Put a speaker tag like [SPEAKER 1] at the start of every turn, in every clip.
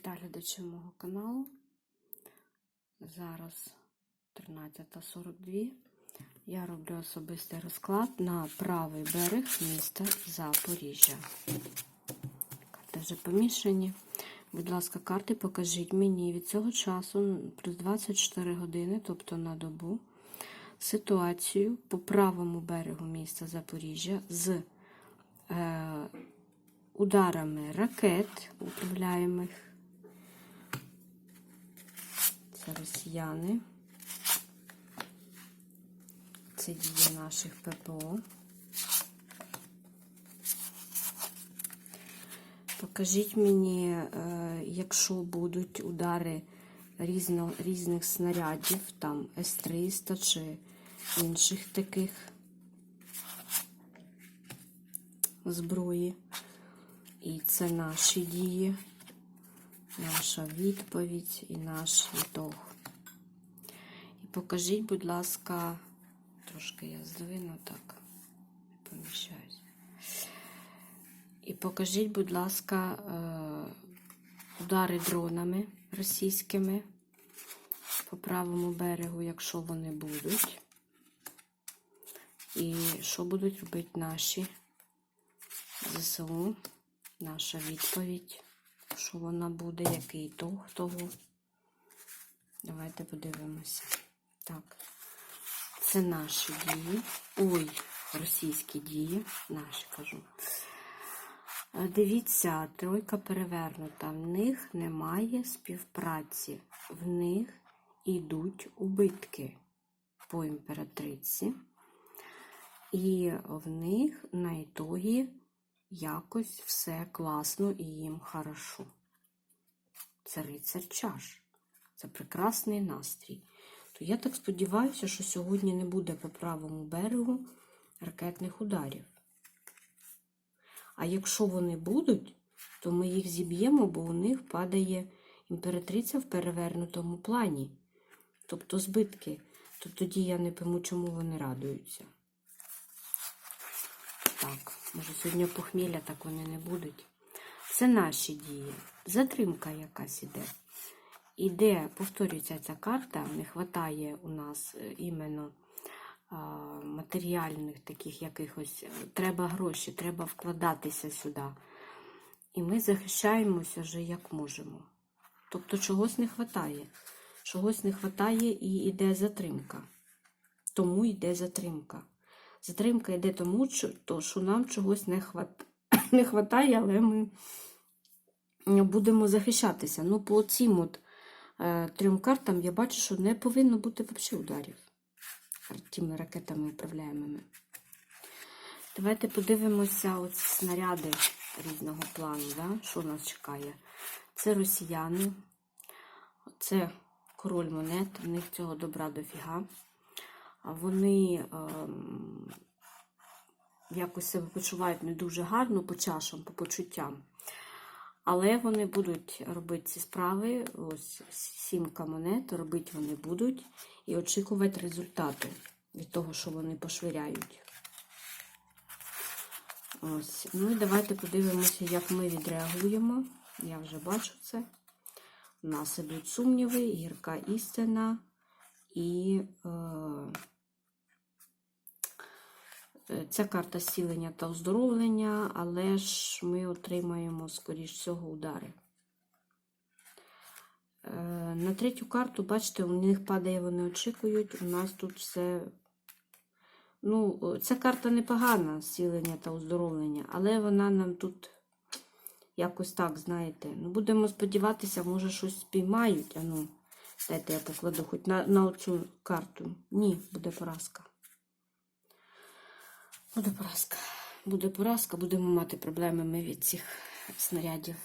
[SPEAKER 1] Вітаю глядачів мого каналу. Зараз 13.42. Я роблю особистий розклад на правий берег міста Запоріжжя. Карти вже помішані. Будь ласка, карти покажіть мені від цього часу плюс 24 години, тобто на добу, ситуацію по правому берегу міста Запоріжжя з е, ударами ракет управляємих. Це росіяни. Це дії наших ППО. Покажіть мені, е, якщо будуть удари різно, різних снарядів, там С-300 чи інших таких зброї. І це наші дії, наша відповідь і наш ітог. І покажіть, будь ласка, трошки я здвину так, поміщаюсь. І покажіть, будь ласка, е, удари дронами російськими по правому берегу, якщо вони будуть. І що будуть робити наші ЗСУ? Наша відповідь, що вона буде, який ітог того. Давайте подивимося. Так, це наші дії. Ой, російські дії, наші кажу. Е, Дивіться, тройка перевернута. В них немає співпраці. В них йдуть убитки по імператриці. І в них на ітогі якось все класно і їм хорошо. Це рицар чаш. Це прекрасний настрій. То я так сподіваюся, що сьогодні не буде по правому берегу ракетних ударів. А якщо вони будуть, то ми їх зіб'ємо, бо у них падає імператриця в перевернутому плані. Тобто збитки. То тоді я не пойму, чому вони радуються. Так, може сьогодні похмілля так вони не будуть. Це наші дії. Затримка якась іде. Іде, повторюється ця карта, не вистачає у нас е, іменно матеріальних таких якихось. е, Треба гроші, треба вкладатися сюди. І ми захищаємося вже як можемо. Тобто чогось не вистачає. Чогось не вистачає і йде затримка. Тому йде затримка. Затримка йде тому, що, нам чогось не хват... не хватає, але ми будемо захищатися. Ну, по цим от е, трьом картам я бачу, що не повинно бути взагалі ударів тими ракетами управляємими. Давайте подивимося оці снаряди різного плану, да? що нас чекає. Це росіяни, це король монет, в них цього добра дофіга. Вони ем, якось себе почувають не дуже гарно по чашам, по почуттям. Але вони будуть робити ці справи, ось сімка монет, робити вони будуть і очікувати результату від того, що вони пошвиряють. Ось. Ну і давайте подивимося, як ми відреагуємо. Я вже бачу це. У нас ідуть сумніви, гірка істина і е, е, ця карта зцілення та оздоровлення, але ж ми отримаємо, скоріш всього, удари. Е, на третю карту, бачите, у них падає, вони очікують. У нас тут все. Ну, ця карта непогана, зцілення та оздоровлення, але вона нам тут якось так, знаєте. Ну, будемо сподіватися, може щось спіймають. А ну, дайте я покладу хоч на, на оцю карту. Ні, буде поразка. Буде поразка. Буде поразка, будемо мати проблеми ми від цих снарядів.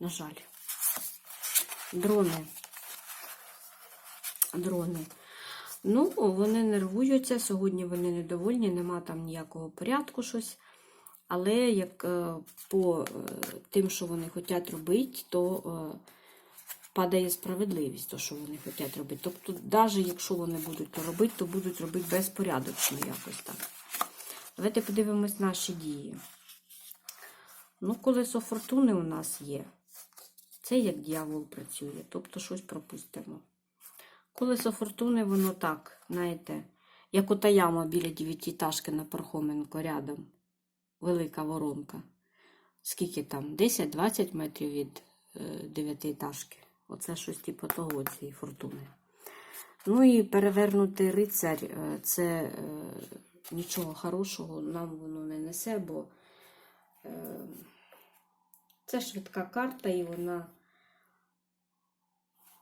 [SPEAKER 1] На жаль. Дрони. Дрони. Ну, вони нервуються. Сьогодні вони недовольні, нема там ніякого порядку щось. Але як е, по е, тим, що вони хочуть робити, то е, падає справедливість, то, що вони хочуть робити. Тобто, навіть якщо вони будуть то робити, то будуть робити безпорядочно якось так. Давайте подивимось наші дії. Ну, колесо фортуни у нас є. Це як дьявол працює, тобто щось пропустимо. Колесо фортуни, воно так, знаєте, як ота яма біля дев'ятиэтажки на Пархоменко рядом. Велика воронка. Скільки там? 10-20 метрів від е, дев'ятиэтажки. Оце щось типу того цієї фортуни. Ну і перевернутий рицарь е, це е, нічого хорошого нам воно не несе, бо е, це швидка карта, і вона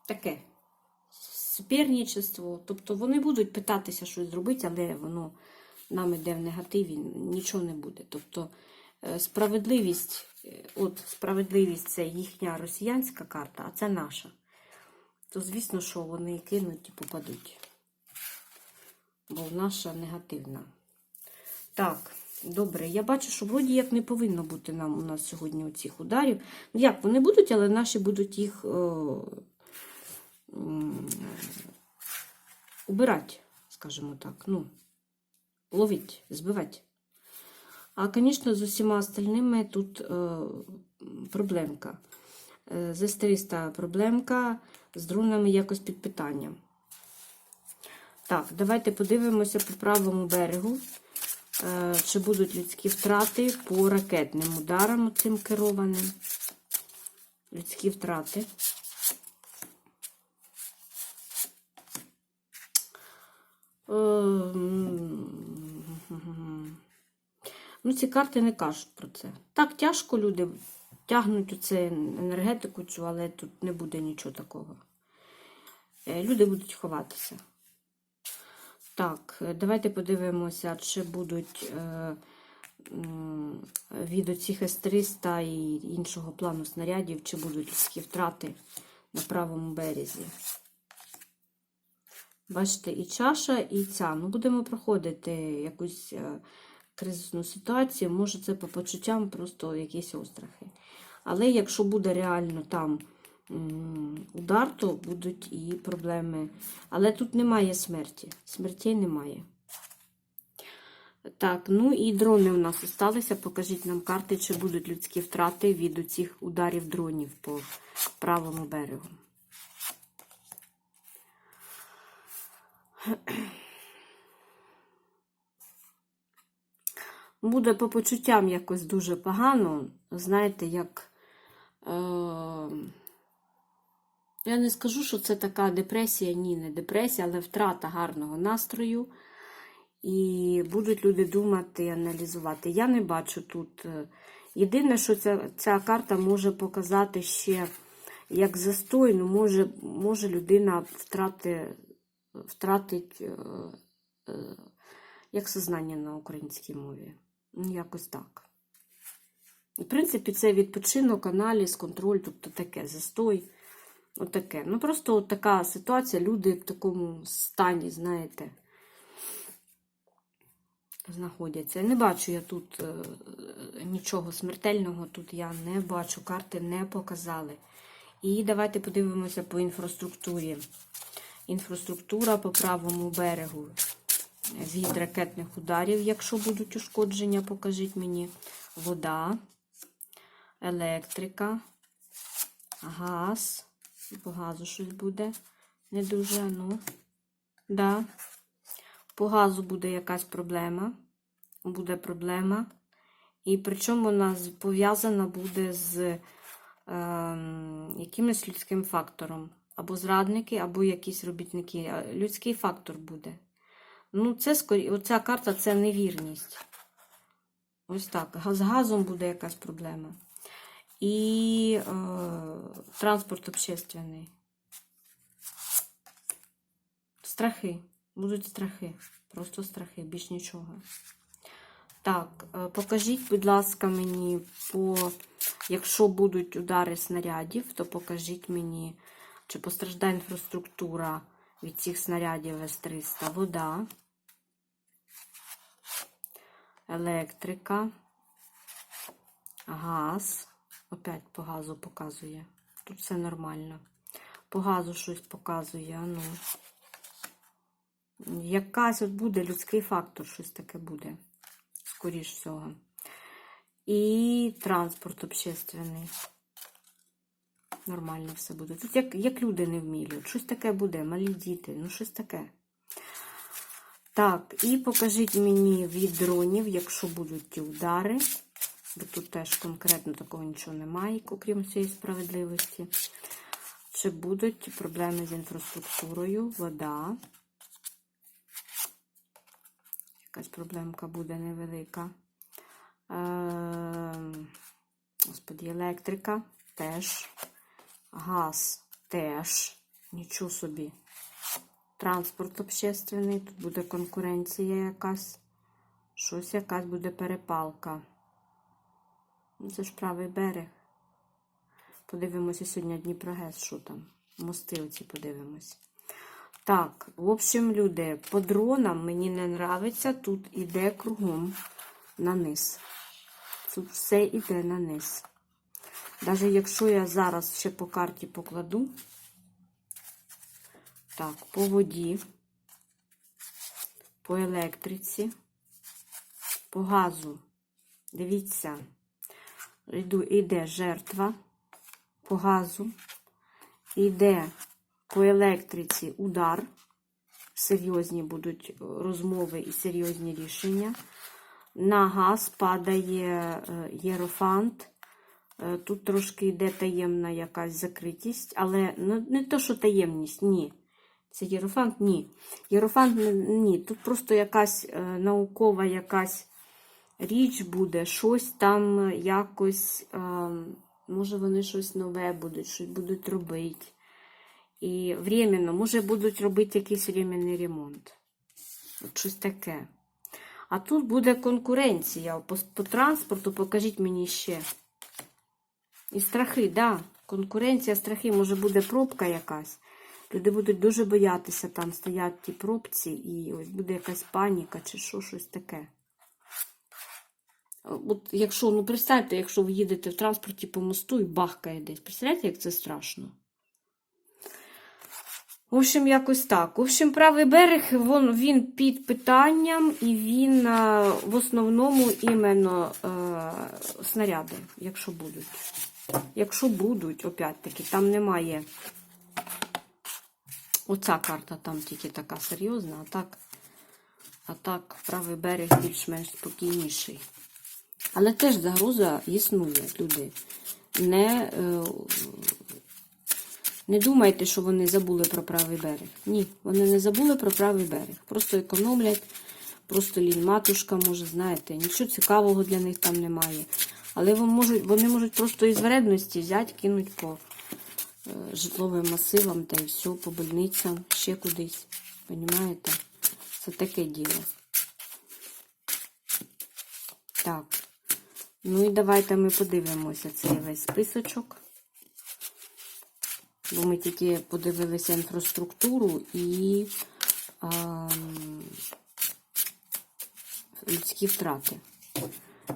[SPEAKER 1] таке суперничество. Тобто вони будуть питатися щось зробити, але воно нам іде в негативі, нічого не буде. Тобто е, справедливість, от справедливість це їхня росіянська карта, а це наша. То звісно, що вони кинуть і попадуть. Бо наша негативна. Так, добре. Я бачу, що вроді як не повинно бути нам у нас сьогодні цих ударів. Ну, Як вони будуть, але наші будуть їх е, м, убирати, скажімо так. Ну, ловить, збивати. А, звісно, з усіма остальними тут е, проблемка. Е, з С-300 проблемка, з дронами якось під питанням. Так, давайте подивимося по правому берегу, е, чи будуть людські втрати по ракетним ударам цим керованим. Людські втрати. Е, Ну, ці карти не кажуть про це. Так, тяжко люди тягнуть у енергетику цю, але тут не буде нічого такого. Е, Люди будуть ховатися. Так, е, давайте подивимося, чи будуть е, від оцих С-300 і іншого плану снарядів, чи будуть людські втрати на правому березі. Бачите, і чаша, і ця. Ну, будемо проходити якусь е, кризисну ситуацію. Може, це по почуттям просто якісь острахи. Але якщо буде реально там удар, то будуть і проблеми. Але тут немає смерті. Смертей немає. Так, ну і дрони у нас залишилися. Покажіть нам карти, чи будуть людські втрати від цих ударів дронів по правому берегу. Буде по почуттям якось дуже погано. Знаєте, як. Е, я не скажу, що це така депресія, ні, не депресія, але втрата гарного настрою. І будуть люди думати і аналізувати. Я не бачу тут. е, Єдине, що ця, ця карта може показати ще як застой, ну може, може людина втрати, втратить е, е, як сознання на українській мові. Ну, якось так. В принципі, це відпочинок, аналіз, контроль, тобто таке застой. Отаке. Ну, просто от така ситуація, люди в такому стані, знаєте, знаходяться. Не бачу я тут е, нічого смертельного, тут я не бачу, карти не показали. І давайте подивимося по інфраструктурі. Інфраструктура по правому берегу від ракетних ударів, якщо будуть ушкодження, покажіть мені. Вода, електрика, газ. По газу щось буде. Не дуже, ну. Да. По газу буде якась проблема. Буде проблема. І причому вона пов'язана буде з ем, якимось людським фактором. Або зрадники, або якісь робітники. Людський фактор буде. Ну, це скорі... Оця карта це невірність. Ось так. З газом буде якась проблема. І е, транспорт общественний. Страхи. Будуть страхи. Просто страхи, більш нічого. Так, е, покажіть, будь ласка, мені по. Якщо будуть удари снарядів, то покажіть мені, чи постраждає інфраструктура від цих снарядів С-300. Вода, електрика, газ. Опять по газу показує. Тут все нормально. По газу щось показує. Ну. Якась от буде людський фактор, щось таке буде. Скоріш всього. І транспорт общественний. нормально все буде. Тут як, як люди не вмілють. Щось таке буде, малі діти, ну щось таке. Так, і покажіть мені від дронів, якщо будуть ті удари. Бо тут теж конкретно такого нічого немає, окрім цієї справедливості. Чи будуть проблеми з інфраструктурою, вода? Якась проблемка буде невелика. Е, Господі, електрика теж. Газ теж. Нічого собі. Транспорт общественний, тут буде конкуренція якась. Щось якась буде перепалка. Ну, Це ж правий берег. Подивимося сьогодні Дніпрогес, що там. Мости оці подивимось. Так, в общем, люди, по дронам мені не нравиться, тут іде кругом на низ. Тут все йде на низ. Навіть якщо я зараз ще по карті покладу, так, по воді, по електриці, по газу, дивіться, йде жертва по газу, йде по електриці удар, серйозні будуть розмови і серйозні рішення. На газ падає е, єрофант. Е, Тут трошки йде таємна якась закритість, але ну, не то, що таємність, ні. Це єрофант? Ні. Єрофант ні. Тут просто якась е, наукова якась річ буде, щось там якось, е, може вони щось нове будуть, щось будуть робити. І временно, може будуть робити якийсь временний ремонт. От щось таке. А тут буде конкуренція по, по транспорту, покажіть мені ще. І страхи, да. Конкуренція, страхи, може буде пробка якась. Люди будуть дуже боятися там стоять ті пробці, і ось буде якась паніка чи що, щось таке. От якщо, ну представте, якщо ви їдете в транспорті по мосту і бахкає десь. Представляєте, як це страшно? В общем, якось так. В общем, правий берег вон, він під питанням, і він е, в основному іменно е, снаряди, якщо будуть. Якщо будуть, опять-таки, там немає. Оця карта там тільки така серйозна, а так, а так правий берег більш-менш спокійніший. Але теж загроза існує, люди. Не, е, не думайте, що вони забули про правий берег. Ні, вони не забули про правий берег. Просто економлять, просто лінь матушка, може, знаєте, нічого цікавого для них там немає. Але вони можуть, вони можуть просто із вредності взяти, кинуть по житловим масивам та й все, по больницям, ще кудись. Понімаєте? Це таке діло. Так. Ну і давайте ми подивимося цей весь списочок. Бо ми тільки подивилися інфраструктуру і а, людські втрати.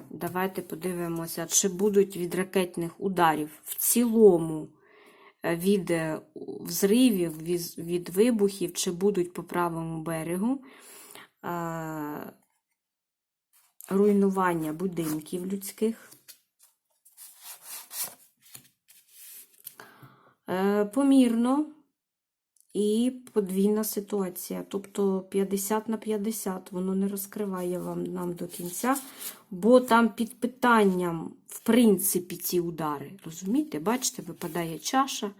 [SPEAKER 1] Давайте подивимося, чи будуть від ракетних ударів в цілому е, від е, взривів, від, вибухів, чи будуть по правому берегу руйнування будинків людських. Е, Помірно і подвійна ситуація. Тобто 50 на 50 воно не розкриває вам нам до кінця, бо там під питанням, в принципі, ці удари. Розумієте? Бачите, випадає чаша,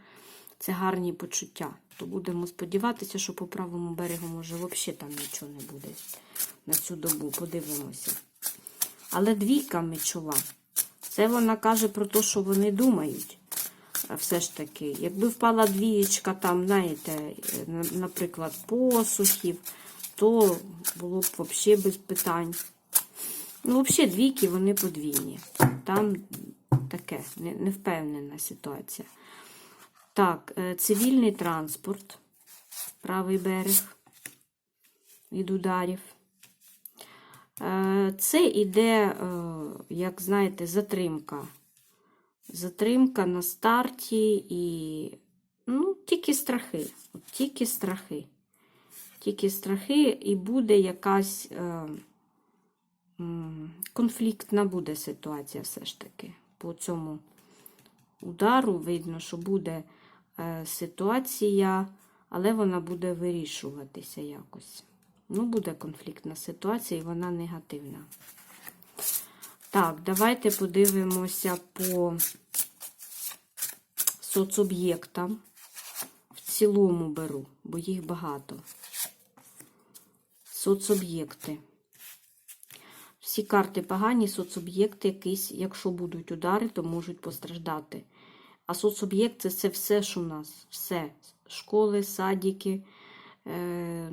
[SPEAKER 1] це гарні почуття. То будемо сподіватися, що по правому берегу, може, взагалі там нічого не буде на цю добу. Подивимося. Але двійка мечова. Це вона каже про те, що вони думають. Все ж таки, якби впала двієчка, там, знаєте, е, наприклад, посухів, то було б взагалі без питань. Ну, взагалі, двійки вони подвійні. Там таке, невпевнена ситуація. Так, е, цивільний транспорт, правий берег від ударів. Е, Це іде, як знаєте, затримка. Затримка на старті і. Ну, тільки страхи. От тільки страхи. Тільки страхи, і буде якась е, конфліктна буде ситуація все ж таки по цьому удару видно, що буде е, ситуація, але вона буде вирішуватися якось. Ну, буде конфліктна ситуація, і вона негативна. Так, давайте подивимося по соцоб'єктам. В цілому беру, бо їх багато. Соцоб'єкти. Всі карти погані, соцоб'єкти якісь, якщо будуть удари, то можуть постраждати. А соцоб'єкт це, все, що в нас. Все. Школи, садики, е,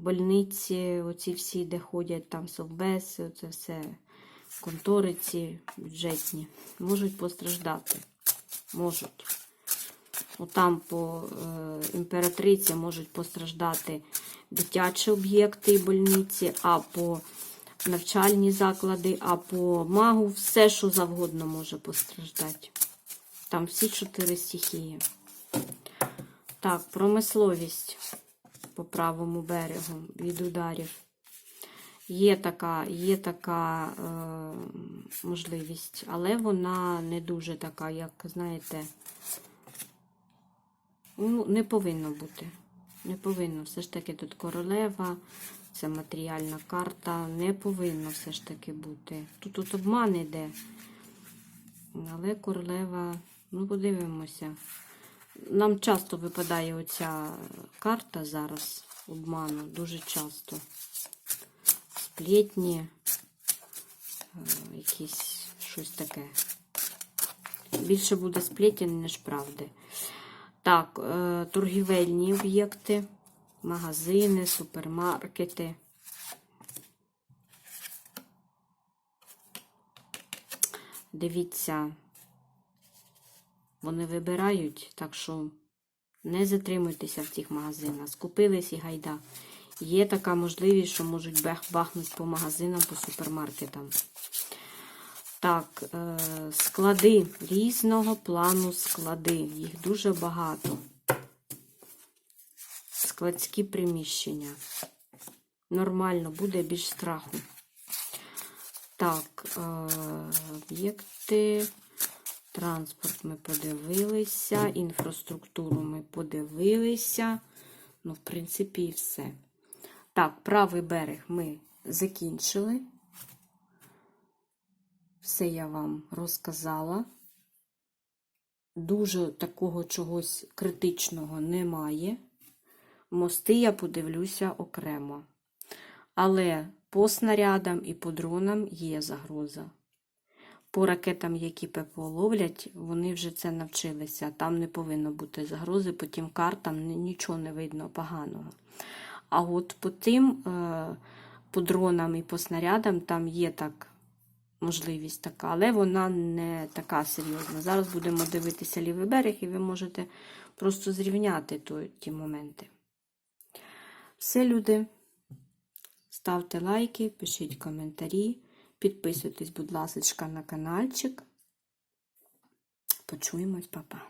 [SPEAKER 1] больниці, оці всі, де ходять там совбеси, це все контори ці бюджетні. Можуть постраждати. Можуть. Отам по е, імператриці можуть постраждати дитячі об'єкти і больниці, а по навчальні заклади, а по магу все, що завгодно може постраждати. Там всі чотири стихії. Так, промисловість по правому берегу від ударів. Є така, є така е, можливість, але вона не дуже така, як, знаєте, ну, не повинно бути. Не повинно. Все ж таки тут королева, це матеріальна карта. Не повинно все ж таки бути. Тут тут обман іде. Але королева, ну подивимося. Нам часто випадає оця карта зараз обману, дуже часто. Сплетні, е, якісь щось таке. Більше буде сплетен, ніж правди. Так, е, торгівельні об'єкти, магазини, супермаркети. Дивіться, вони вибирають, так що не затримуйтеся в цих магазинах. Скупились і гайда. Є така можливість, що можуть бахнути по магазинам, по супермаркетам. Так, е, склади різного плану склади. Їх дуже багато. Складські приміщення. Нормально, буде більш страху. Так, е, об'єкти, транспорт ми подивилися, інфраструктуру ми подивилися. Ну, в принципі, і все. Так, правий берег ми закінчили. Все я вам розказала. Дуже такого чогось критичного немає. Мости я подивлюся окремо. Але по снарядам і по дронам є загроза. По ракетам, які ППО ловлять, вони вже це навчилися. Там не повинно бути загрози, по тим картам нічого не видно поганого. А от по тим, е, по дронам і по снарядам, там є так можливість така, але вона не така серйозна. Зараз будемо дивитися лівий берег, і ви можете просто зрівняти то, ті моменти. Все, люди. Ставте лайки, пишіть коментарі, підписуйтесь, будь ласка, на каналчик. Почуємось, па-па.